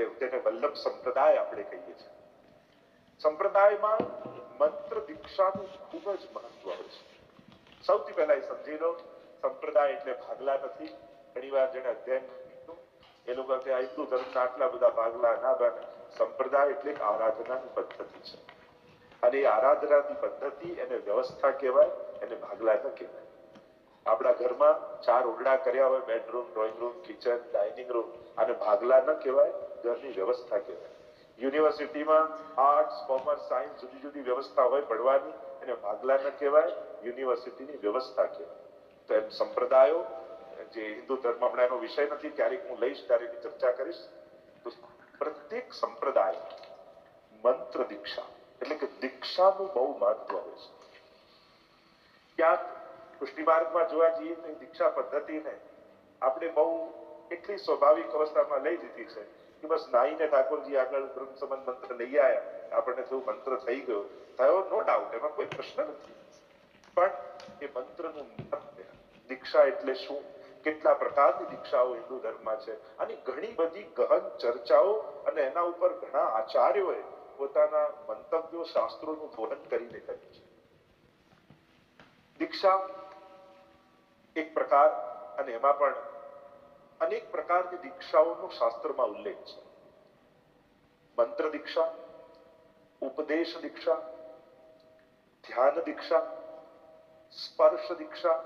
એટલે તેને વલ્લભ સંપ્રદાય આપણે કહીએ છીએ. સંપ્રદાયમાં મંત્ર દીક્ષાનું ખૂબ જ મહત્વ હોય છે. સૌથી પહેલા એ સમજી લો, સંપ્રદાય એટલે ભાગલા નથી. ઘણીવાર જેને અધ્યયન એ લોકો કે હિન્દુ ધર્મના આટલા બધા ભાગલા ના બને. સંપ્રદાય એટલે આરાધનાની પદ્ધતિ છે. અને એ આરાધનાની પદ્ધતિ એને વ્યવસ્થા કહેવાય, એને ભાગલા ન કહેવાય. આપણા ઘરમાં ચાર ઓરડા કર્યા હોય, bedroom, drawing room, kitchen, dining room અને ભાગલા ન કહેવાય. ઘરની વ્યવસ્થા કહેવાય. યુનિવર્સિટીમાં આર્ટ્સ, કોમર્સ, સાયન્સ જુદી જુદી વ્યવસ્થા હોય ભણવાની એને ભાગલા ન કહેવાય, યુનિવર્સિટીની વ્યવસ્થા કહેવાય. તો એમ સંપ્રદાયો, જે હિન્દુ ધર્મ હમણાં એનો વિષય નથી, ક્યારેક હું લઈશ ત્યારે ચર્ચા કરીશ, તો પ્રત્યેક સંપ્રદાય મંત્ર દીક્ષા, એટલે કે દીક્ષાનું બહુ મહત્વ હોય છે. ક્યાંક પુષ્ટિ માર્ગમાં જોવા જઈએ તો દીક્ષા પદ્ધતિને આપણે બહુ એટલી સ્વાભાવિક અવસ્થામાં લઈ લીધી છે બસ નાઈને ઠાકોરજી આગળ બ્રહ્મ સંબંધ મંત્ર લઈ આવ્યા આપણને થયું મંત્ર થઈ ગયો. થયો નો ડાઉટ એમાં કોઈ પ્રશ્ન નથી. પણ એ મંત્રનું મહત્વ દીક્ષા એટલે શું? કેટલા પ્રકારની દીક્ષાઓ હિન્દુ ધર્મમાં છે? અને ઘણી બધી ગહન ચર્ચાઓ અને એના ઉપર ઘણા આચાર્યોએ પોતાના મંતવ્યો, શાસ્ત્રોનું ધોરણ કરીને કર્યું છે. દીક્ષા એક પ્રકાર અને એમાં પણ અનેક પ્રકારની દીક્ષાઓનો શાસ્ત્રમાં ઉલ્લેખ છે. મંત્ર દીક્ષા, ઉપદેશ દીક્ષા, ધ્યાન દીક્ષા, સ્પર્શ દીક્ષા,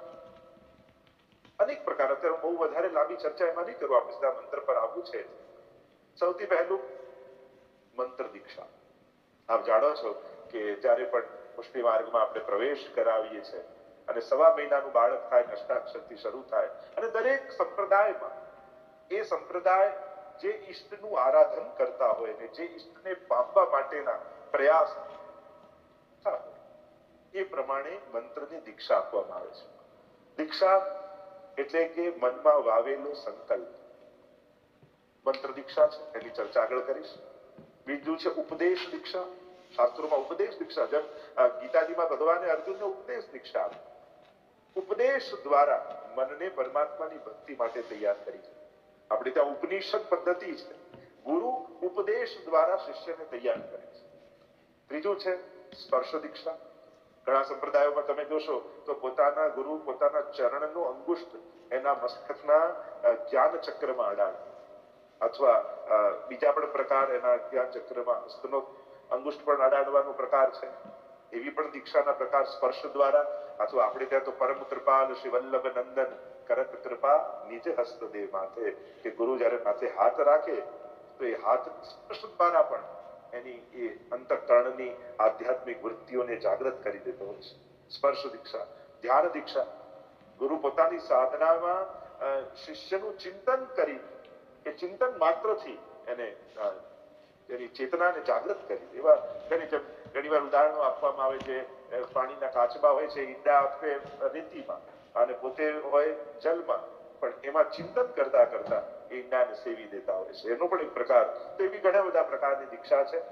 અનેક પ્રકાર. અત્યારે બહુ વધારે લાંબી ચર્ચા એમાં નહીં કરું, આપણે સીધા મંત્ર પર આવવું છે. સૌથી પહેલું મંત્ર દીક્ષા. આપ જાણો છો કે જ્યારે પણ પુષ્ટિ માર્ગમાં આપણે પ્રવેશ કરાવીએ છીએ અને સવા મહિનાનું બાળક થાય, અષ્ટાક્ષરથી શરૂ થાય અને દરેક સંપ્રદાયમાં એ સંપ્રદાય જે ઈષ્ટનું આરાધન કરતા હોય ને જે ઈષ્ટને પામવા માટેના પ્રયાસ એ પ્રમાણે મંત્રની દીક્ષા આપવામાં આવે છે. દીક્ષા એટલે કે મનમાં વાવેલો સંકલ્પ. મંત્ર દીક્ષા છે, એની ચર્ચા આગળ કરીશ. બીજું છે ઉપદેશ દીક્ષા. શાસ્ત્રોમાં ઉપદેશ દીક્ષા, જેમ ગીતાજીમાં ભગવાને અર્જુનને ઉપદેશ દીક્ષા આપી. ઉપદેશ દ્વારા મનને પરમાત્માની ભક્તિ માટે તૈયાર કરી છે. આપણે ત્યાં ઉપનિષદ પદ્ધતિ છે. ગુરુ ઉપદેશ દ્વારા શિષ્યને તૈયાર કરે છે. ત્રીજું છે સ્પર્શ દીક્ષા. ઘણા સંપ્રદાયોમાં તમે જોશો તો પોતાના ગુરુ પોતાના ચરણનો અંગુષ્ઠ એના મસ્તકના જ્ઞાન ચક્રમાં અડાડે અથવા બીજા પણ પ્રકાર એના જ્ઞાન ચક્રમાં હસ્તનો અંગુષ્ઠ પણ અડાડવાનો પ્રકાર છે. એવી પણ દીક્ષાના પ્રકાર સ્પર્શ દ્વારા. અથવા આપણે ત્યાં તો પરમ કૃપાલ શ્રી વલ્લભ નંદન કરત કૃપા નિજ હસ્ત માથે કે ગુરુ જ્યારે માથે હાથ રાખે, તો એ હાથ દ્વારા પણ એની એ અંતકરણની આધ્યાત્મિક વૃત્તિઓને જાગૃત કરી દેતો હોય છે. સ્પર્શ દીક્ષા, ધ્યાન દીક્ષા. ગુરુ પોતાની સાધનામાં શિષ્યનું ચિંતન કરી, એ ચિંતન માત્રથી એને એની ચેતનાને જાગૃત કરી. એવા ઘણી ઘણી વાર ઉદાહરણો આપવામાં આવે છે પાણીના કાચબા હોય છે, ઈંડા આપે રેતીમાં. અને પોતે હોય જલમાં, પણ એમાં ચિંતન કરતા કરતા એ જ્ઞાન સેવી દેતા હોય છે. એનો પણ એક પ્રકાર, તો એવી ઘણા બધા પ્રકારની દીક્ષા છે.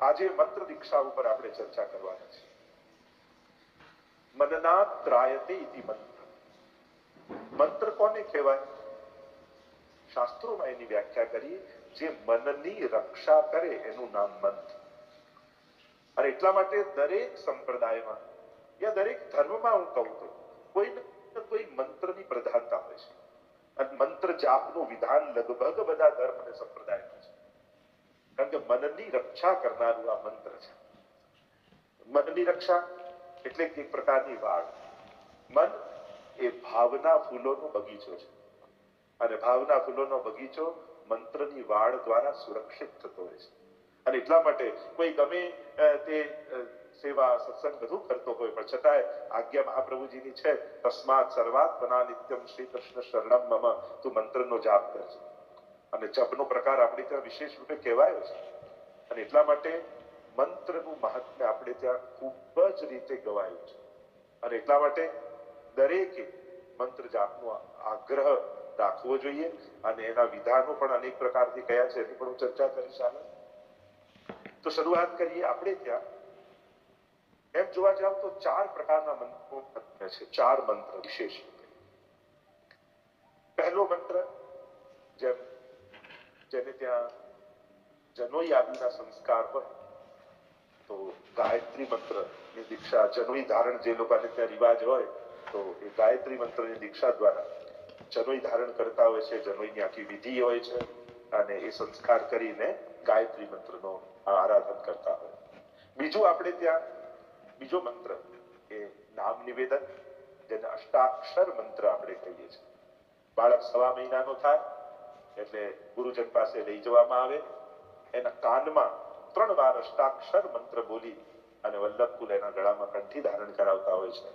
આજે મંત્ર દીક્ષા ઉપર આપણે ચર્ચા કરવાના છે મનના ત્રાયતે મંત્ર. મંત્ર કોને કહેવાય? શાસ્ત્રોમાં એની વ્યાખ્યા કરી, જે મનની રક્ષા કરે એનું નામ મંત્ર. અને એટલા માટે દરેક સંપ્રદાયમાં, યા દરેક ધર્મમાં હું કહું તો કોઈ કોઈ મંત્રની પ્રધાનતા હોય છે. અને મંત્ર જાપનું વિધાન લગભગ બધા ધર્મ અને સંપ્રદાયમાં છે. કારણ કે મનની રક્ષા કરનારું આ મંત્ર છે. મનની રક્ષા એટલે એક પ્રકારની વાળ. મન એ ભાવના ફૂલોનો બગીચો છે. અને ભાવના ફૂલોનો બગીચો મંત્રની વાળ દ્વારા સુરક્ષિત થતો હોય છે. અને એટલા માટે કોઈ ગમે તે સેવા સત્સંગ બધું કરતો હોય. પણ છતાંય આજ્ઞા મહાપ્રભુજીની છે, તસ્માત સર્વાત્મના નિત્યમ શ્રી કૃષ્ણ શરણમ મમ. તું મંત્રનો જાપ કરજે. અને જપનો પ્રકાર આપણે ત્યાં વિશેષ રૂપે કહેવાયો છે. અને એટલા માટે મંત્રનું મહાત્મ્ય આપણે ત્યાં ખૂબ જ રીતે ગવાયું છે. અને એટલા માટે દરેકે મંત્ર જાપનો આગ્રહ રાખવો જોઈએ. અને એના વિધાનો પણ અનેક પ્રકારથી કયા છે એની પણ હું ચર્ચા કરીશ આગળ. તો શરૂઆત કરીએ આપણે ત્યાં. એમ જોવા જાવ તો ચાર પ્રકારના મંત્રો છે. ચાર મંત્ર વિશેષ પહેલો મંત્ર જેમ જેને ત્યાં જનોઈ આદિના સંસ્કાર હોય, તો ગાયત્રી મંત્રની દીક્ષા, જનોઈ ધારણ જે લોકોને ત્યાં રિવાજ હોય, તો એ ગાયત્રી મંત્રની દીક્ષા દ્વારા જનોઈ ધારણ કરતા હોય છે. જનોઈની આખી વિધિ હોય છે અને એ સંસ્કાર કરીને ગાયત્રી મંત્રનો આરાધન કરતા હોય. બીજું આપણે ત્યાં બીજો મંત્ર એ નામ નિવેદન જેને અષ્ટાક્ષર મંત્ર આપણે કહીએ છીએ. બાળક સવા મહિનાનો થાય એટલે ગુરુજન પાસે લઈ જવામાં આવે. એના કાનમાં ત્રણ વાર અષ્ટાક્ષર મંત્ર બોલી અને વલ્લભકુલ એના ગળામાં કંઠી ધારણ કરાવતા હોય છે.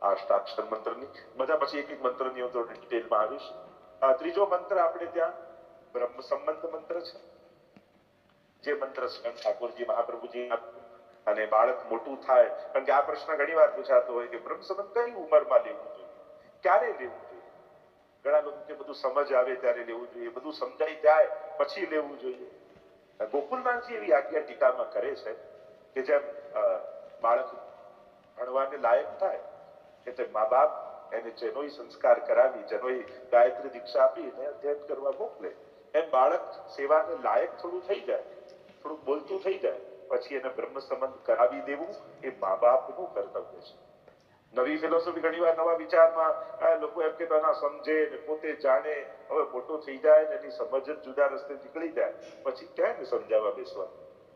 આ અષ્ટાક્ષર મંત્રની બધા પછી એક એક મંત્રની હું થોડી ડિટેલમાં આવીશ. આ ત્રીજો મંત્ર આપણે ત્યાં બ્રહ્મ સંબંધ મંત્ર છે. જે મંત્ર સ્વયં ઠાકોરજી મહાપ્રભુજી અને બાળક મોટું થાય, કારણ કે આ પ્રશ્ન ઘણી વાર પૂછાતો હોય કે બ્રહ્મ કઈ ઉંમરમાં લેવું જોઈએ? ક્યારે લેવું જોઈએ? ઘણા લોકો કે બધું સમજ આવે ત્યારે લેવું જોઈએ, બધું સમજાઈ જાય, પછી લેવું જોઈએ. ગોકુલનાથજી એવી આજ્ઞા ટીકામાં કરે છે કે જેમ બાળક ભણવાને લાયક થાય, એટલે મા બાપ એને જેનોય સંસ્કાર કરાવી, જેનોય ગાયત્રી દીક્ષા આપી, એને અધ્યયન કરવા મોકલે. એમ બાળક સેવાને લાયક થોડું થઈ જાય થોડું બોલતું થઈ જાય. પછી એને બ્રહ્મ સંબંધ કરાવી દેવું એ મા બાપનું કર્તવ્ય છે. નવી ફિલોસોફી ઘણી વાર નવા વિચારમાં લોકો એમ કે ના, સમજે ને પોતે જાણે, હવે મોટો થઈ જાય ને એની સમજ જ જુદા રસ્તે નીકળી જાય. પછી કેમ સમજાવવા બેસવા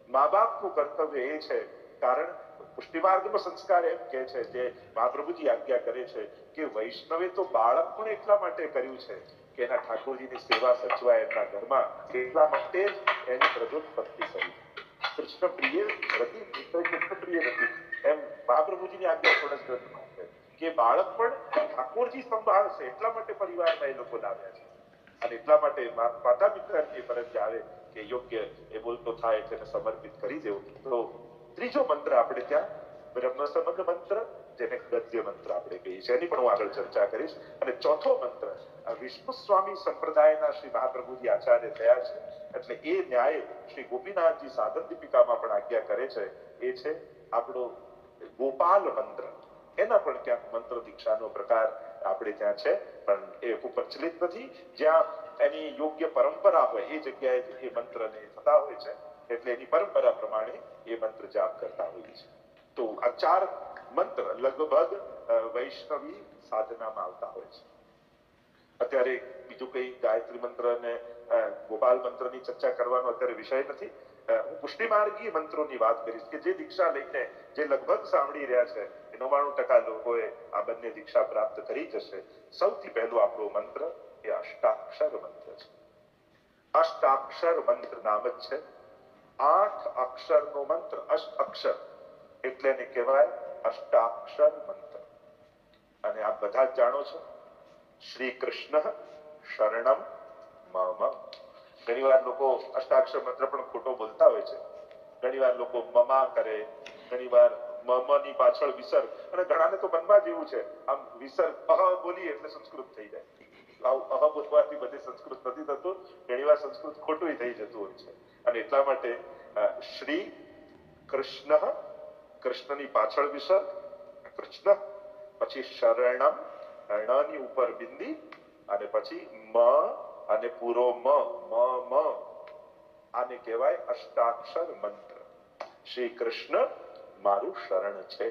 મા બાપનું કર્તવ્ય એ છે, કારણ પુષ્ટિમાર્ગનો સંસ્કાર એમ કે છે, જે મહાપ્રભુજી આજ્ઞા કરે છે કે વૈષ્ણવે તો બાળક પણ એટલા માટે કર્યું છે કે એના ઠાકોરજીની સેવા સચવાય એમના ઘરમાં, એટલા માટે જ એની પ્રજોત્પત્તિ કરી. કૃષ્ણ પ્રિય રતિ કૃષ્ણ પ્રિય રતિ એમ મહાપ્રભુજીની આજ્ઞા થોડા ગ્રંથમાં છે કે બાળક પણ ઠાકોરજી સંભાળશે એટલા માટે પરિવારમાં એ લોકો લાવ્યા છે અને એટલા માટે માતા પિતા એ ફરજ આવે કે યોગ્ય એ બોલતો થાય એટલે સમર્પિત કરી દેવું તો ત્રીજો મંત્ર આપણે ત્યાં બ્રહ્મ સંબંધ મંત્ર જેને ગદ્ય મંત્ર આપણે કહીએ છીએ. એની પણ હું આગળ ચર્ચા કરીશ. અને ચોથો મંત્ર વિષ્ણુ સ્વામી સંપ્રદાયના શ્રી મહાપ્રભુજી આચાર્ય થયા છે. એટલે એ ન્યાય શ્રી ગોપીનાથજી સાધન દીપિકામાં પણ આજ્ઞા કરે છે. એ છે આપણો ગોપાલ મંત્ર. એના પણ ક્યાંક મંત્ર દીક્ષાનો પ્રકાર આપણે ત્યાં છે, પણ એ પ્રચલિત નથી. જ્યાં એની યોગ્ય પરંપરા હોય, એ જગ્યાએ એ મંત્રને થતા હોય છે. એટલે એની પરંપરા પ્રમાણે એ મંત્ર જાપ કરતા હોઈએ છે તો આ ચાર મંત્ર લગભગ વૈષ્ણવી સાધનામાં આવતા હોય છે. અત્યારે બીજું કઈ ગાયત્રી મંત્ર અને ગોપાલ મંત્રની ચર્ચા કરવાનો અત્યારે વિષય નથી. હું પુષ્ટિ પુષ્ટિમાર્ગી મંત્રોની વાત કરીશ કે જે દીક્ષા લઈને જે લગભગ સાંભળી રહ્યા છે નવ્વાણું ટકા લોકોએ આ બંને દીક્ષા પ્રાપ્ત કરી જશે. સૌથી પહેલો આપણો મંત્ર એ અષ્ટાક્ષર મંત્ર છે. અષ્ટાક્ષર મંત્ર નામ જ છે. આઠ અક્ષરનો મંત્ર અષ્ટ અક્ષર, એટલે એને કહેવાય અષ્ટાક્ષર મંત્ર અને આપ બધા જાણો છો શ્રી કૃષ્ણ શરણમ મમ ઘણી વાર લોકો અષ્ટાક્ષર મંત્ર પણ ખોટો બોલતા હોય છે. ઘણી વાર લોકો મમા કરે, ઘણી વાર મમની પાછળ વિસર્ગ અને ઘણાને તો મનમાં જેવું છે, આમ વિસર્ગ અહ બોલીએ એટલે સંસ્કૃત થઈ જાય. આવું અહ બોલવાથી બધે સંસ્કૃત નથી થતું, ઘણી વાર સંસ્કૃત ખોટું થઈ જતું હોય છે. અને એટલા માટે શ્રી કૃષ્ણ કૃષ્ણની પાછળ વિસર્ગ કૃષ્ણ, પછી શરણમ ણની ઉપર બિંદી, અને પછી મ, અને પૂરો મ મ મ. આને કહેવાય અષ્ટાક્ષર મંત્ર. શ્રી કૃષ્ણ, મારું શરણ છે.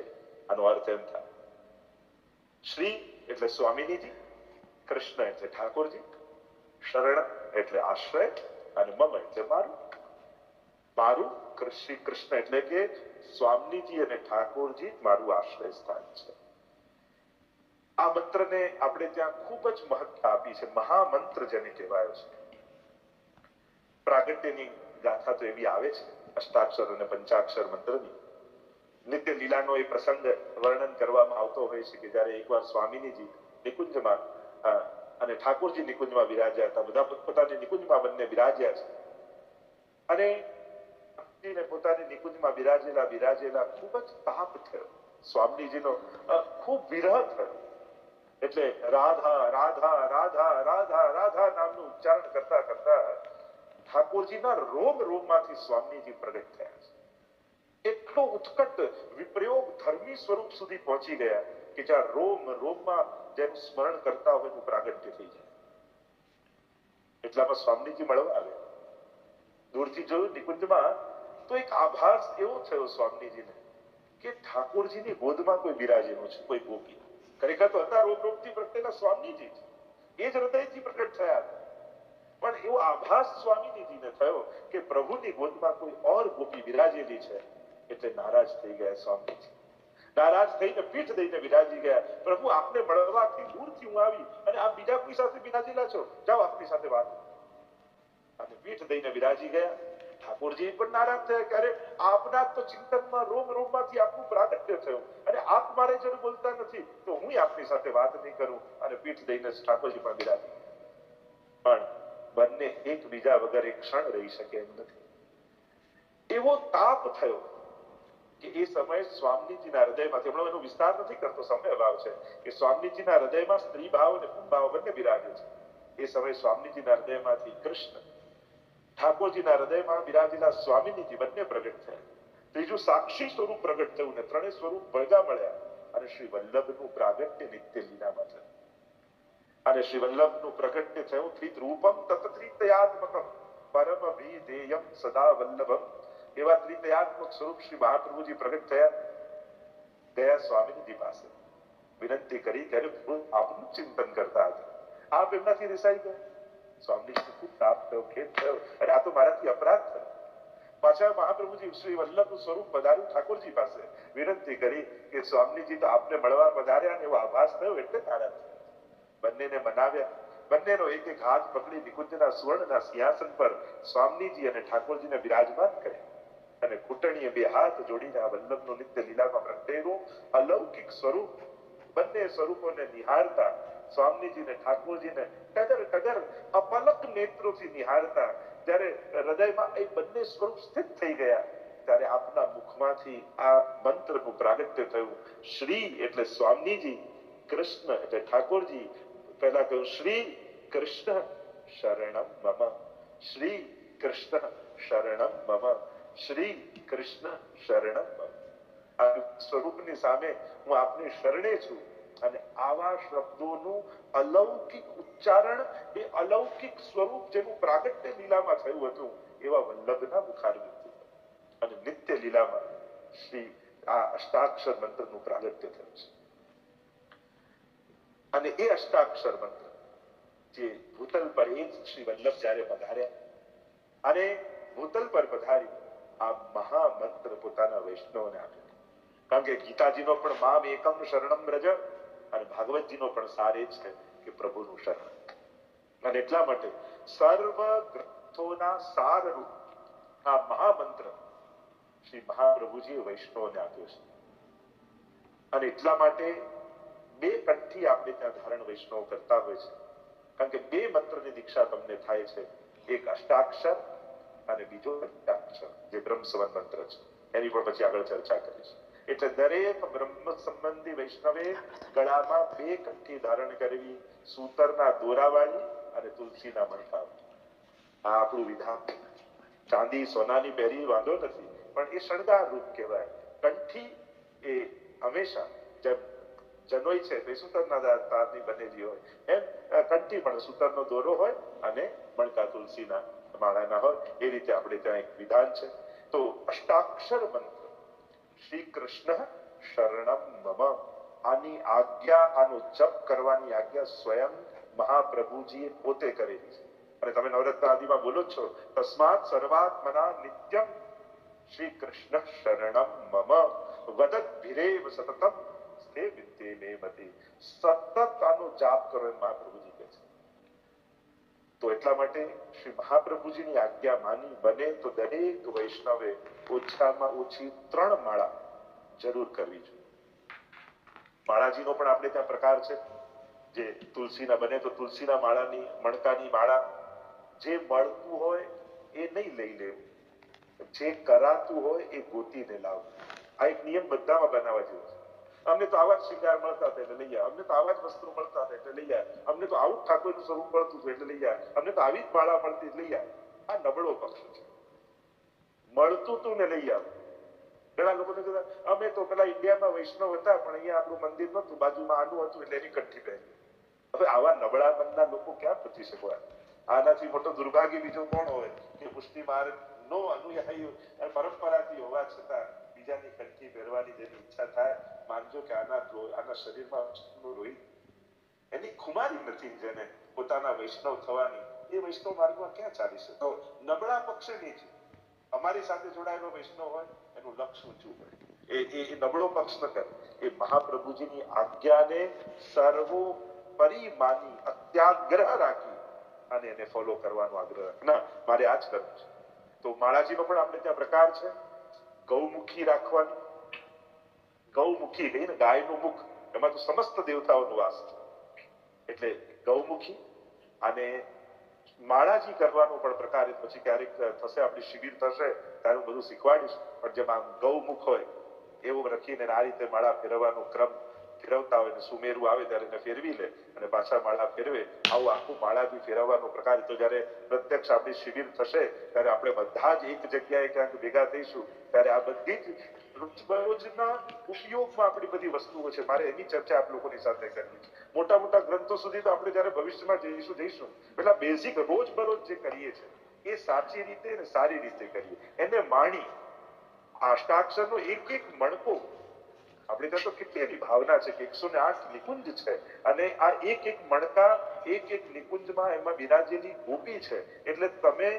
આનો અર્થ એમ થાય. શ્રી એટલે સ્વામિનીજી, કૃષ્ણ એટલે ઠાકોરજી, શરણ એટલે આશ્રય, અને મમ એટલે મારું. મારું શ્રી કૃષ્ણ એટલે કે સ્વામીજી અને ઠાકોરજી મારું આશ્રય સ્થાન છે. આ મંત્રને આપણે ત્યાં ખૂબ જ મહત્તા આપી છે. મહામંત્ર જેને કહેવાયો છે. પ્રાગટ્યની ગાથા તો એવી આવે છે, અષ્ટાક્ષર અને પંચાક્ષર મંત્રની. નિત્ય લીલાનો એ પ્રસંગ વર્ણન કરવામાં આવતો હોય છે કે જ્યારે એકવાર સ્વામીનીજી નિકુંજમાં અને ઠાકોરજી નિકુંજમાં બિરાજ્યા હતા, બધા પોતપોતાની નિકુંજમાં બંને બિરાજ્યા છે. અને સ્વામીજીને પોતાની નિકુંજમાં બિરાજેલા બિરાજેલા ખૂબ જ તાપ થયો. સ્વામીજીનો ખૂબ વિરહ થયો. એટલે રાધા રાધા રાધા રાધા રાધા નામનું ઉચ્ચારણ કરતા કરતા ઠાકોરજીના રોમ રોમમાંથી સ્વામીજી પ્રગટ થયા છે. એટલો ઉત્કટ વિપ્રયોગ ધર્મી સ્વરૂપ સુધી પહોંચી ગયા કે જ્યાં રોમ રોમમાં જેનું સ્મરણ કરતા હોય એનું પ્રાગટ્ય થઈ જાય. એટલામાં સ્વામીજી મળવા આવ્યા. દૂરથી જોયું નિકુંજમાં તો એક આભાસ એવો થયો સ્વામીજીને કે ઠાકોરજીની ગોદમાં કોઈ બિરાજેલું છે, કોઈ ગોપી. ખરેખર તો હતા રોગ રોગથી સ્વામીજી છે એ જ હૃદયથી પ્રગટ થયા હતા. પણ એવો આભાસ સ્વામીજીને થયો કે પ્રભુની ગોદમાં કોઈ ઓર ગોપી બિરાજેલી છે, એટલે નારાજ થઈ ગયા સ્વામીજી. નારાજ થઈને પીઠ દઈને બિરાજી ગયા. પ્રભુ, આપને મળવાથી દૂરથી હું આવી અને આપ બીજા કોઈ સાથે બિરાજેલા છો? જાઓ આપની સાથે વાત અને પીઠ દઈને બિરાજી ગયા. ઠાકોરજી પણ નારાજ થયા ક્યારે આપના તો ચિંતનમાં રોમ રોમમાંથી આપનું પ્રાગટ્ય થયું. અને આપ મારે જેને બોલતા નથી, તો હું આપની સાથે વાત નહીં કરું અને પીઠ દઈને ઠાકોરજી પણ બિરાજી. પણ બંને એકબીજા વગર એક ક્ષણ રહી શકે એમ નથી. એવો તાપ થયો કે એ સમયે સ્વામીજીના હૃદયમાંથી, હમણાં એનો વિસ્તાર નથી કરતો, સમય અભાવ છે, કે સ્વામીજીના હૃદયમાં સ્ત્રી ભાવ અને પુંભાવ બંને બિરાજે છે. એ સમયે સ્વામીજીના હૃદયમાંથી કૃષ્ણ ઠાકોરજીના હૃદયમાં બિરાજેલા સ્વામીજી બંને પ્રગટ થયા. ત્રીજું સાક્ષી સ્વરૂપ પ્રગટ થયું ને ત્રણેય સ્વરૂપ ભેગા મળ્યા અને શ્રી વલ્લભનું પ્રાગટ્ય નિત્ય લીલામાં થયું. અને શ્રી વલ્લભનું પ્રગટ્ય થયું ત્રિત રૂપમ તત્ત્રિતયાત્મકમ પરમ વિધેયમ સદા વલ્લભમ. એવા ત્રિતયાત્મક સ્વરૂપ શ્રી મહાપ્રભુજી પ્રગટ થયા. ગયા સ્વામીજી પાસે વિનંતી કરી અરે આપનું ચિંતન કરતા હતા. આપ એમનાથી રિસાઈ ગયા? સ્વામીજી ખૂબ તાપ થયો, ખેદ થયો. અને આ તો મારાથી અપરાધ થયો. પાછા મહાપ્રભુજી શ્રી વલ્લભનું સ્વરૂપ પધાર્યું ઠાકોરજી પાસે. વિનંતી કરી કે સ્વામીજી તો આપને મળવા પધાર્યા ને એવો આભાસ થયો એટલે તારા બંનેને મનાવ્યા. બંનેનો એક એક હાથ પકડી નિકુંજના સુવર્ણના સિંહાસન પર સ્વામીજી અને ઠાકોરજીને બિરાજમાન કર્યા. અને ઘૂંટણીએ બે હાથ જોડીને આ વલ્લભનું નિત્ય લીલામાં પ્રગટેલું અલૌકિક સ્વરૂપ બંને સ્વરૂપોને નિહાળતા સ્વામીજીને, ઠાકોરજીને ટગર ટગર અપલક નેત્રોથી નિહાળતા, જ્યારે હૃદયમાં એ બંને સ્વરૂપ સ્થિત થઈ ગયા, ત્યારે આપના મુખમાંથી આ મંત્રનું પ્રાગટ્ય થયું. શ્રી એટલે સ્વામીજી, કૃષ્ણ એટલે ઠાકોરજી. પહેલા કહ્યું, શ્રી કૃષ્ણ શરણમ મમ. શ્રી કૃષ્ણ શરણમ મમ. શ્રી કૃષ્ણ શરણમ મમ. આ સ્વરૂપની સામે હું આપની શરણે છું. અને આવા શબ્દોનું અલૌકિક ઉચ્ચારણ એ અલૌકિક સ્વરૂપ જેનું પ્રાગટ્ય લીલામાં થયું હતું, એવા વલ્લભના મુખારવિંદ અને નિત્ય લીલામાં શ્રી આ અષ્ટાક્ષર મંત્રનું પ્રાગટ્ય થયું છે. અને એ અષ્ટાક્ષર મંત્ર જે ભૂતલ પર એ જ શ્રી વલ્લભ જ્યારે પધાર્યા, અને ભૂતલ પર પધારી આ મહામંત્ર પોતાના વૈષ્ણવને આપ્યો. કારણ કે ગીતાજીનો પણ મામ એકમ શરણમ રજ અને ભાગવતજીનો પણ સાર એ છે કે પ્રભુનું શરણ. અને એટલા માટે સર્વ ગ્રંથોના સારરૂપ આ મહામંત્ર શ્રી મહાપ્રભુજીએ વૈષ્ણવને આપ્યો છે. અને એટલા માટે બે કંઠથી આપણે ત્યાં ધારણ વૈષ્ણવ કરતા હોય છે. કારણ કે બે મંત્રની દીક્ષા તમને થાય છે. એક અષ્ટાક્ષર અને બીજો અષ્ટાક્ષર, જે બ્રહ્મ સંબંધ મંત્ર છે. એની પણ પછી આગળ ચર્ચા કરીશું. એટલે દરેક બ્રહ્મ સંબંધી વૈષ્ણવે ગળામાં બે કંઠી ધારણ કરવી, સૂતરના દોરાવાળી અને તુલસીના મણકા આ આપણું વિધાન. ચાંદી સોનાની પહેરી વાંધો નથી, પણ એ શણગાર રૂપ કહેવાય. કંઠી એ હંમેશા જેમ જનોઈ છે તે સૂતરના તારની બનેલી હોય. એમ કંઠી પણ સૂતરનો દોરો હોય અને મણકા તુલસીના માળાના હોય. એ રીતે આપણે ત્યાં એક વિધાન છે. તો અષ્ટાક્ષર મંત્ર શ્રી કૃષ્ણ શરણમ મમ. આની આજ્ઞા, આનો જપ કરવાની આજ્ઞા સ્વયં મહાપ્રભુજીએ પોતે કરેલી છે. અને તમે નવરત્ન આદિમાં બોલો છો, તસ્માત સર્વાત્મના નિત્યમ શ્રી કૃષ્ણ શરણમ મમ. વદત ભીરેવ સતતમ સ્તે વિદ્યે મે મતિ. સતત આનો જાપ કરો મહાપ્રભુજી. તો એટલા માટે શ્રી મહાપ્રભુજીની આજ્ઞા માની બને તો દરેક વૈષ્ણવે ઓછામાં ઓછી ત્રણ માળા જરૂર કરવી જોઈએ. માળાજીનો પણ આપણે ત્યાં પ્રકાર છે. જે તુલસીના બને તો તુલસીના માળાની, મણકાની માળા, જે મળતું હોય એ નહીં લઈ લેવું. જે કરાતું હોય એ ગોતીને લાવવું. આ એક નિયમ બધામાં બનાવવા જેવો છે. અમને તો આવા જ શિંગાર મળતા હતા એટલે લઈ અમને તો આવા જ વસ્ત્રો મળતા હતા એટલે લઈ અમને તો આવું ઠાકોરનું સ્વરૂપ મળતું હતું એટલે લઈ અમને તો આવી જ માળા મળતી લઈ આ નબળો પક્ષ છે. મળતું તું ને લઈ આવ. ઘણા લોકો અમે તો પેલા ઇન્ડિયામાં વૈષ્ણવ હતા, પણ અહીંયા આપણું મંદિર નતું બાજુમાં આનું હતું એટલે એની કઠ્ઠી પહેરી. હવે આવા નબળા મનના લોકો ક્યાં પૂછી શકવા? આનાથી મોટો દુર્ભાગ્ય બીજો કોણ હોય? કે પુષ્ટિ માર્ગ નો અનુયાયી અને પરંપરાથી હોવા છતાં બીજાની કટકી પહેરવાની જેની ઈચ્છા થાય, માનજો કે આના આના શરીરમાં લોહી એની ખુમારી નથી જેને પોતાના વૈષ્ણવ થવાની. એ વૈષ્ણવ માર્ગમાં ક્યાં ચાલી શકે? તો નબળા પક્ષે નીચે અમારી સાથે જોડાયેલો વૈષ્ણવ હોય, એનું લક્ષ ઊંચું હોય. એ એ નબળો પક્ષ ન કરે એ મહાપ્રભુજીની આજ્ઞાને સર્વોપરી માની અત્યાગ્રહ રાખી અને એને ફોલો કરવાનો આગ્રહ. ના, મારે આ જ કરવું છે. તો માળાજીનો પણ આપણે ત્યાં પ્રકાર છે. ગૌમુખી રાખવાની ગૌમુખી ને ગાયનું મુખ એમાં તો સમસ્ત દેવતાઓનું વાસ છે એટલે ગૌમુખી અને માળાજી કરવાનો પણ પ્રકાર પછી ક્યારેક થશે આપણી શિબિર થશે ત્યારે હું બધું શીખવાડીશ પણ જેમાં ગૌમુખ હોય એવું રખીને આ રીતે માળા ફેરવવાનો ક્રમ ફેરવતા હોય ને સુમેરું આવે ત્યારે એને ફેરવી લે અને પાછા માળા ફેરવે. આવું આખું માળાથી ફેરવવાનો પ્રકાર તો જ્યારે પ્રત્યક્ષ આપણી શિબિર થશે, ત્યારે આપણે બધા જ એક જગ્યાએ ક્યાંક ભેગા થઈશું, ત્યારે આ બધી જ રોજબરોજના ઉપયોગમાં આપણી બધી વસ્તુઓ છે. મારે એની ચર્ચા આપ લોકોની સાથે કરવી છે. મોટા મોટા ગ્રંથો સુધી તો આપણે જ્યારે ભવિષ્યમાં જઈશું જઈશું. પેલા બેઝિક રોજબરોજ જે કરીએ છીએ એ સાચી રીતે અને સારી રીતે કરીએ. એને માણી. અષ્ટાક્ષરનો એક એક મણકો આપણે તો કેટલી એવી ભાવના છે કે એકસો ને આઠ નિકુંજ છે. અને આ એક એક મણકા, એક એક નિકુંજમાં એમાં બિરાજેલી ગોપી છે. એટલે તમે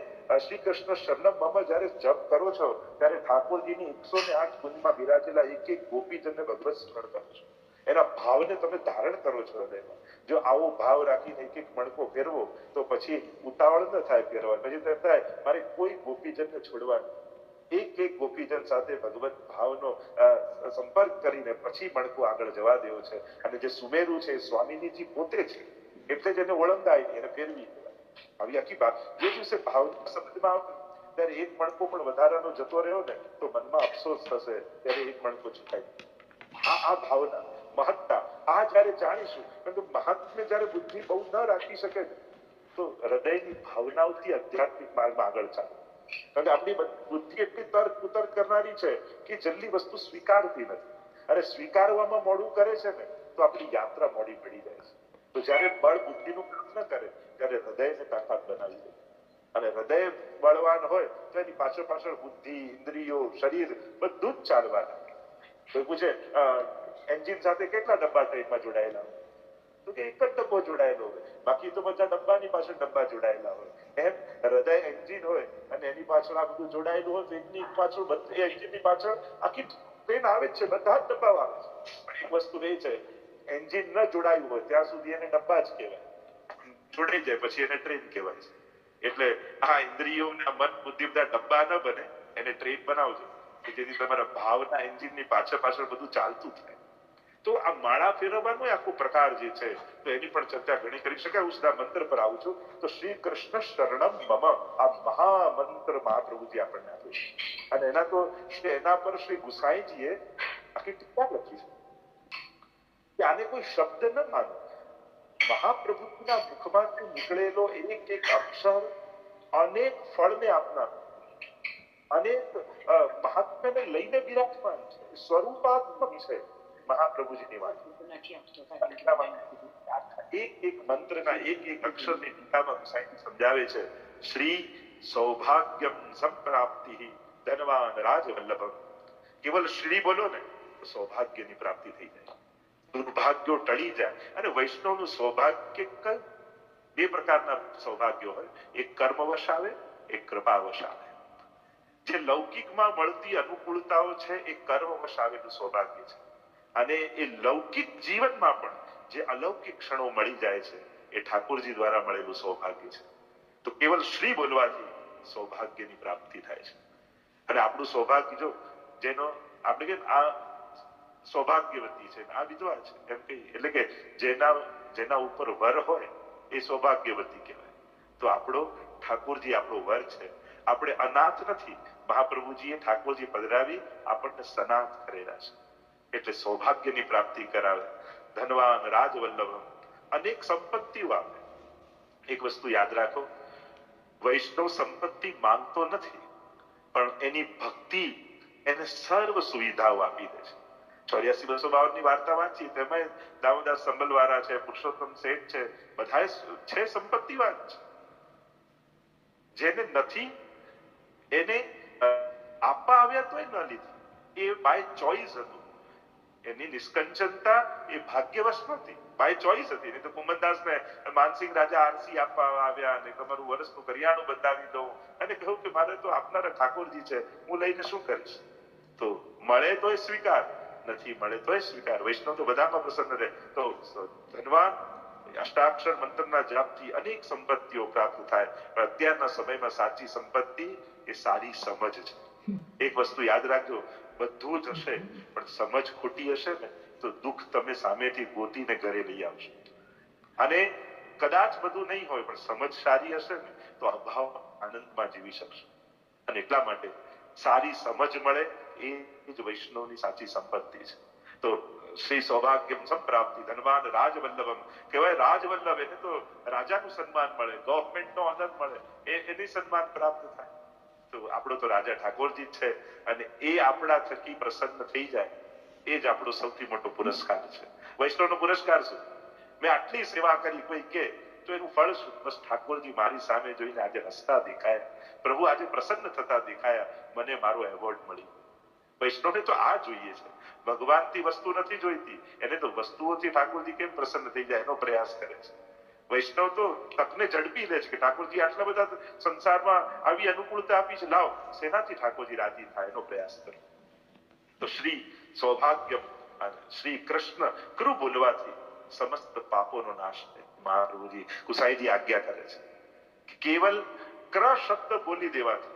શ્રી કૃષ્ણ શરણમ મમ જ્યારે જપ કરો છો, ત્યારે ઠાકોરજીની એકસો ને આઠ કુંજમાં બિરાજેલા એક એક ગોપીજનને ભગવત સ્મરણ કરો છો. એના ભાવને તમે ધારણ કરો છો હૃદયમાં. જો આવો ભાવ રાખીને એક એક મણકો ફેરવો, તો પછી ઉતાવળ ન થાય ફેરવા પછી તો થાય, મારે કોઈ ગોપીજનને છોડવાનું એક એક ગોપીજન સાથે ભગવત ભાવનો સંપર્ક કરીને પછી મણકો આગળ જવા દેવો છે. અને જે સુમેરુ છે એ સ્વામીજીજી પોતે છે. એટલે જ એને ઓળંગાય એને ફેરવી આવી આખી વાત જે દિવસે ભાવના શબ્દમાં ત્યારે એક મણકો પણ વધારાનો જતો રહ્યો ને, તો મનમાં અફસોસ થશે, ત્યારે એક મણકો ચૂકાય આ આ ભાવના, મહત્તા, આ જ્યારે જાણીશું પરંતુ મહાત્મ્ય જ્યારે બુદ્ધિ બહુ ન રાખી શકે તો હૃદયની ભાવનાઓથી આધ્યાત્મિક માર્ગમાં આગળ ચાલે. કારણ કે આપણી બુદ્ધિ એટલી તર્ક કુતર્ક કરનારી છે કે જલ્દી વસ્તુ સ્વીકારતી નથી. અને સ્વીકારવામાં મોડું કરે છે ને, તો આપણી યાત્રા મોડી પડી જાય છે. તો જ્યારે બળ બુદ્ધિનું કામ ન કરે, ત્યારે હૃદયને તાકાત બનાવી દે. અને હૃદય બળવાન હોય, તો એની પાછળ પાછળ બુદ્ધિ, ઇન્દ્રિયો, શરીર બધું જ ચાલવાના. કોઈ પૂછે એન્જિન સાથે કેટલા ડબ્બા ટ્રેનમાં જોડાયેલા હોય? તો કે એક જ ડબ્બો જોડાયેલો હોય. બાકી તો બધા ડબ્બાની પાછળ ડબ્બા જોડાયેલા હોય. એમ હૃદય એન્જિન હોય અને એની પાછળ આ બધું જોડાયેલું હોય, તો એની પાછળ બધી એન્જિનની પાછળ આખી ટ્રેન આવે છે, બધા જ ડબ્બાઓ આવે છે. પણ એક વસ્તુ એ છે, એન્જિન ન જોડાયું હોય, ત્યાં સુધી એને ડબ્બા જ કહેવાય. જોડાઈ જાય, પછી એને ટ્રેન કહેવાય છે. એટલે આ ઇન્દ્રિયો ને મન બુદ્ધિ બધા ડબ્બા ન બને, એને ટ્રેન બનાવજો, કે જેથી તમારા ભાવના એન્જિનની પાછળ પાછળ બધું ચાલતું થાય તો આ માળા ફેરવવાનો આખો પ્રકાર જે છે, તો એની પણ ચર્ચા ઘણી કરી શકાય. હું સીધા મંત્ર પર આવું છું. તો શ્રી કૃષ્ણ શરણમ મમ. આ મહામંત્ર મહાપ્રભુજી આપણને આપે છે. અને એના તો એના પર શ્રી ગુસાઈજીએ આખી ટીકા લખી છે. કે આને કોઈ શબ્દ ન માનો. મહાપ્રભુના મુખમાંથી નીકળેલો એક એક અક્ષર અનેક ફળને આપનાર. અનેક મહાત્માને લઈને બિરાજમાન છે. સ્વરૂપાત્મક છે. મહાપ્રભુજીની વાત. એક એક મંત્રના એક એક અક્ષરની ટીકામાં સાહેબ સમજાવે છે. શ્રી સૌભાગ્યમ સંપ્રાપ્તિ ધનવાન રાજવલ્લભમ. કેવલ શ્રી બોલો ને સૌભાગ્યની પ્રાપ્તિ થઈ જાય. દુર્ભાગ્યો ટળી જાય. અને વૈષ્ણવનું સૌભાગ્ય બે પ્રકારના સૌભાગ્યો હોય. એક કર્મવશ આવે એક કૃપાવશ આવે. જે લૌકિકમાં મળતી અનુકૂળતાઓ છે એ કર્મવશ આવેલું સૌભાગ્ય છે. અને એ લૌકિક જીવનમાં પણ જે અલૌકિક ક્ષણો મળી જાય છે, એ ઠાકોરજી દ્વારા મળેલું સૌભાગ્ય છે. તો કેવલ શ્રી બોલવાથી સૌભાગ્યની પ્રાપ્તિ થાય છે. અને આપણું સૌભાગ્ય જો જેનો આપણે કે આ સૌભાગ્યવતી છે, આ વિધવા છે, એમ કહીએ. એટલે કે જેના જેના ઉપર વર હોય, એ સૌભાગ્યવતી કહેવાય. તો આપણો ઠાકોરજી આપણો વર છે. આપણે અનાથ નથી. મહાપ્રભુજીએ ઠાકોરજી પધરાવી આપણને સનાથ કરેલા છે. એટલે સૌભાગ્યની પ્રાપ્તિ કરાવે. ધનવાન રાજવલ્લભ અનેક સંપત્તિઓ આપે. એક વસ્તુ યાદ રાખો, વૈષ્ણવ સંપત્તિ માંગતો નથી, પણ એની ભક્તિ એને સર્વ સુવિધાઓ આપી દે છે. ચોર્યાસી બસો બાવનની વાર્તા વાંચી તેમાં દામોદાસ સંબલવાળા છે, પુરુષોત્તમ શેઠ છે બધા છે સંપત્તિવાન છે જેને નથી, એને આપવા આવ્યા તોય ન લીધી. એ બાય ચોઈસ હતું. એની નિષ્કંચનતા એ ભાગ્યવશ નથી બાય ચોઈસ હતી. નહીં તો કુમનદાસ ને માનસિંહ રાજા આરસી આપવા આવ્યા અને તમારું વર્ષનું કરિયાણું બતાવી દઉં અને કહ્યું કે મારે તો આપનારા ઠાકોરજી છે હું લઈને શું કરીશ? તો મળે તોય સ્વીકાર. નથી મળે તોય સ્વીકાર. વૈષ્ણવ તો બધામાં પ્રસન્ન રહે. તો ધનવાન અષ્ટાક્ષર મંત્રના જાપથી અનેક સંપત્તિઓ પ્રાપ્ત થાય. પણ અત્યારના સમયમાં સાચી સંપત્તિ એ સારી સમજ છે. એક વસ્તુ યાદ રાખજો. બધું જ હશે. પણ સમજ ખોટી હશે ને, તો દુઃખ તમે સામેથી ગોતીને ઘરે લઈ આવશો અને કદાચ બધું નહીં હોય, પણ સમજ સારી હશે ને, તો અભાવ આનંદમાં જીવી શકશો. અને એટલા માટે સારી સમજ મળે એ જ વૈષ્ણવની સાચી સંપત્તિ છે. તો શ્રી સૌભાગ્યમ સંપ્રાપ્તિ, ધનવાન રાજવલ્લભમ. કહેવાય રાજવલ્લભ એને તો રાજાનું સન્માન મળે ગવર્મેન્ટનો આનંદ મળે, એ એની સન્માન પ્રાપ્ત થાય. તો આપણો તો રાજા ઠાકોરજી છે અને એ આપણા થકી પ્રસન્ન થઈ જાય, એ જ આપણો સૌથી મોટો પુરસ્કાર છે. વૈષ્ણવનો પુરસ્કાર શું? મેં આટલી સેવા કરી, કોઈ કે, તો એનું ફળ શું? બસ ઠાકોરજી મારી સામે જોઈને આજે હસતા દેખાયા. પ્રભુ આજે પ્રસન્ન થતા દેખાયા. મને મારો એવોર્ડ મળી વૈષ્ણવને તો આ જોઈએ છે. ભગવાનથી વસ્તુ નથી જોઈતી. એને તો વસ્તુઓથી ઠાકોરજી કેમ પ્રસન્ન થઈ જાય એનો પ્રયાસ કરે છે? વૈષ્ણવ તો તકને ઝડપી લે છે કે ઠાકોરજી આટલા બધા સંસારમાં આવી અનુકૂળતા આપી છે. લાવ સેનાથી ઠાકોરજી રાજી થાય એનો પ્રયાસ કરો. તો શ્રી સૌભાગ્ય શ્રી કૃષ્ણ કૃ બોલવાથી સમસ્ત પાપોનો નાશ થાય. કુસાઈજી આજ્ઞા કરે છે કેવલ ક્ર શબ્દ બોલી દેવાથી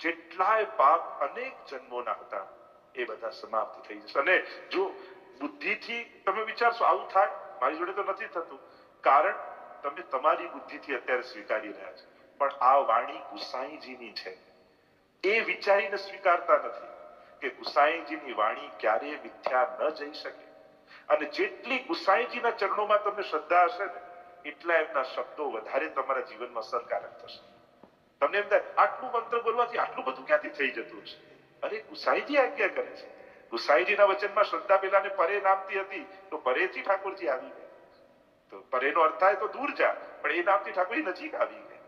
જેટલાય પાપ અનેક જન્મોના હતા, એ બધા સમાપ્ત થઈ જશે. અને જો બુદ્ધિથી તમે વિચારશો, આવું થાય, મારી જોડે તો નથી થતું. કારણ તમે તમારી બુદ્ધિથી અત્યારે સ્વીકારી રહ્યા છો. પણ આ વાણી ગુસાઈજીની છે. એ વિચારીને સ્વીકારતા નથી કે ગુસાઈજીની વાણી ક્યારેય મિથ્યા ન જઈ શકે. અને જેટલી ગુસાઈજીના ચરણોમાં તમને શ્રદ્ધા હશે ને, એટલા એમના શબ્દો વધારે તમારા જીવનમાં અસરકારક થશે. તમને એમ થાય, આટલું મંત્ર બોલવાથી આટલું બધું ક્યાંથી થઈ જતું હશે? અરે, ગુસાઈજી આજ્ઞા કરે છે. ગુસાઈજીના વચનમાં શ્રદ્ધા પેલાને પરે નામતી હતી, તો પરેથી ઠાકોરજી આવી ગયા. તો એનો અર્થ થાય તો દૂર જા. પણ એ નામથી ઠાકોરજી નજીક આવી ગયા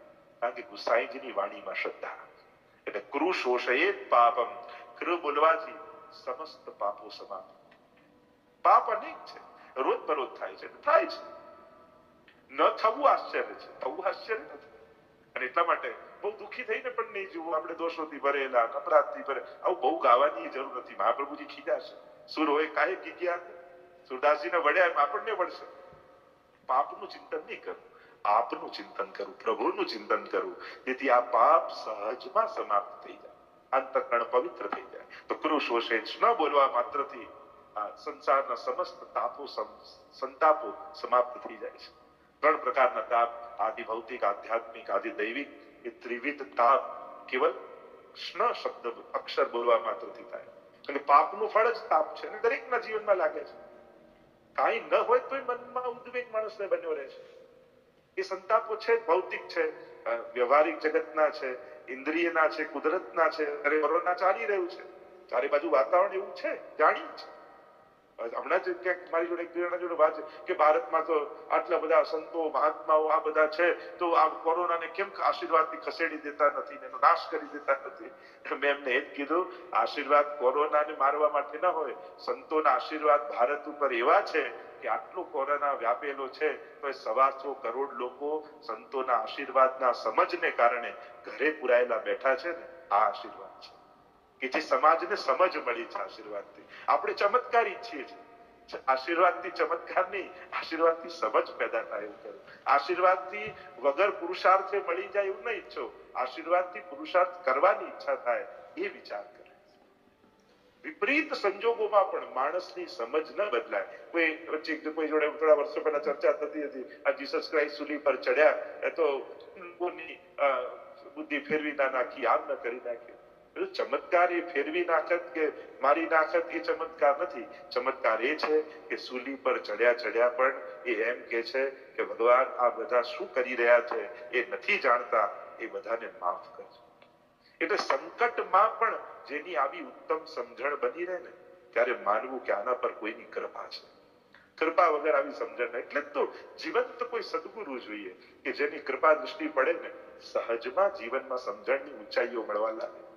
કારણ કે ગુસાઈજીની વાણીમાં શ્રદ્ધા. એટલે કૃ શોષયે પાપમ. કૃ બોલવાથી સમસ્ત પાપો સમાપ્ત. પાપ અનેક છે. રોજ બરોજ થાય છે. થાય છે. ન થવું આશ્ચર્ય છે. થવું આશ્ચર્ય નથી. અને એટલા માટે બહુ દુઃખી થઈને પણ નહીં જોવું આપણે દોષોથી ભરેલા અપરાધથી ભરે, આવું બહુ ગાવાની જરૂર નથી. મહાપ્રભુજી ખીજાશે છે. સુરોએ કાંઈ કીધ્યા સુરદાસજીને વડ્યા એમ આપણને વળશે. પાપનું ચિંતન નહીં કરવું આપનું ચિંતન કરવું પ્રભુનું ચિંતન કરવું જેથી આ પાપ સહજમાં સમાપ્ત થઈ જાય, અંતકરણ પવિત્ર થઈ જાય. તો કૃષોષે ન બોલવા માત્રથી આ સંસારના સમસ્ત તાપો સંતાપો સમાપ્ત થઈ જાય છે. ત્રણ પ્રકારના તાપ, આદિ ભૌતિક આધ્યાત્મિક આદિ દૈવિક, એ ત્રિવિધ તાપ કેવલ સ્ન શબ્દ, અક્ષર બોલવા માત્રથી થાય. અને પાપનું ફળ જ તાપ છે અને દરેકના જીવનમાં લાગે છે. કાંઈ ન હોય તોય મનમાં ઉદ્વેગ માણસને બન્યો રહે છે. એ સંતાપો છે, ભૌતિક છે વ્યવહારિક જગતના છે, ઇન્દ્રિયના છે, કુદરતના છે, અરે કોરોના ચાલી રહ્યું છે. ચારે બાજુ વાતાવરણ એવું છે જાણી છે. હમણાં જ ક્યાંક મારી જોડે એક જોડે વાત છે કે ભારતમાં તો આટલા બધા સંતો, મહાત્માઓ આ બધા છે, તો આ કોરોનાને કેમ આશીર્વાદથી ખસેડી દેતા નથી એનો નાશ કરી દેતા નથી? મેં એમને એ જ કીધું, આશીર્વાદ કોરોનાને મારવા માટે ન હોય, સંતોના આશીર્વાદ ભારત ઉપર એવા છે કે આટલો કોરોના વ્યાપેલો છે, તો એ સવાસો કરોડ લોકો સંતોના આશીર્વાદના સમજને કારણે ઘરે પુરાયેલા બેઠા છે ને, આ આશીર્વાદ. કે જે સમાજને સમજ મળી છે આશીર્વાદથી. આપણે ચમત્કારી છીએ. આશીર્વાદથી ચમત્કાર નહીં, આશીર્વાદથી સમજ પેદા થાય એવું કરું. આશીર્વાદથી વગર પુરુષાર્થે મળી જાય એવું નહીં ઈચ્છો. આશીર્વાદથી પુરુષાર્થ કરવાની ઈચ્છા થાય એ વિચાર કરે. વિપરીત સંજોગોમાં પણ માણસની સમજ ન બદલાય. કોઈ વચ્ચે કોઈ જોડે થોડા વર્ષો પહેલા ચર્ચા થતી હતી. આ જીસસ ક્રાઇસ્ટ સુલી પર ચડ્યા. એ તો બુદ્ધિ ફેરવી ના નાખી, આમ ન કરી બધું ચમત્કાર એ ફેરવી નાખત કે મારી નાખત એ ચમત્કાર નથી. ચમત્કાર એ છે કે સૂલી પર ચડ્યા ચડ્યા પણ એ એમ કે છે કે ભગવાન આ બધા શું કરી રહ્યા છે એ નથી જાણતા, એ બધાને માફ કરજો. એટલે સંકટમાં પણ જેની આવી ઉત્તમ સમજણ બની રહે ને, ત્યારે માનવું કે આના પર કોઈની કૃપા છે. કૃપા વગર આવી સમજણ એટલે તો જીવંત કોઈ સદગુરુ જોઈએ કે જેની કૃપા દૃષ્ટિ પડે ને, સહજમાં જીવનમાં સમજણની ઊંચાઈઓ મળવા લાગે.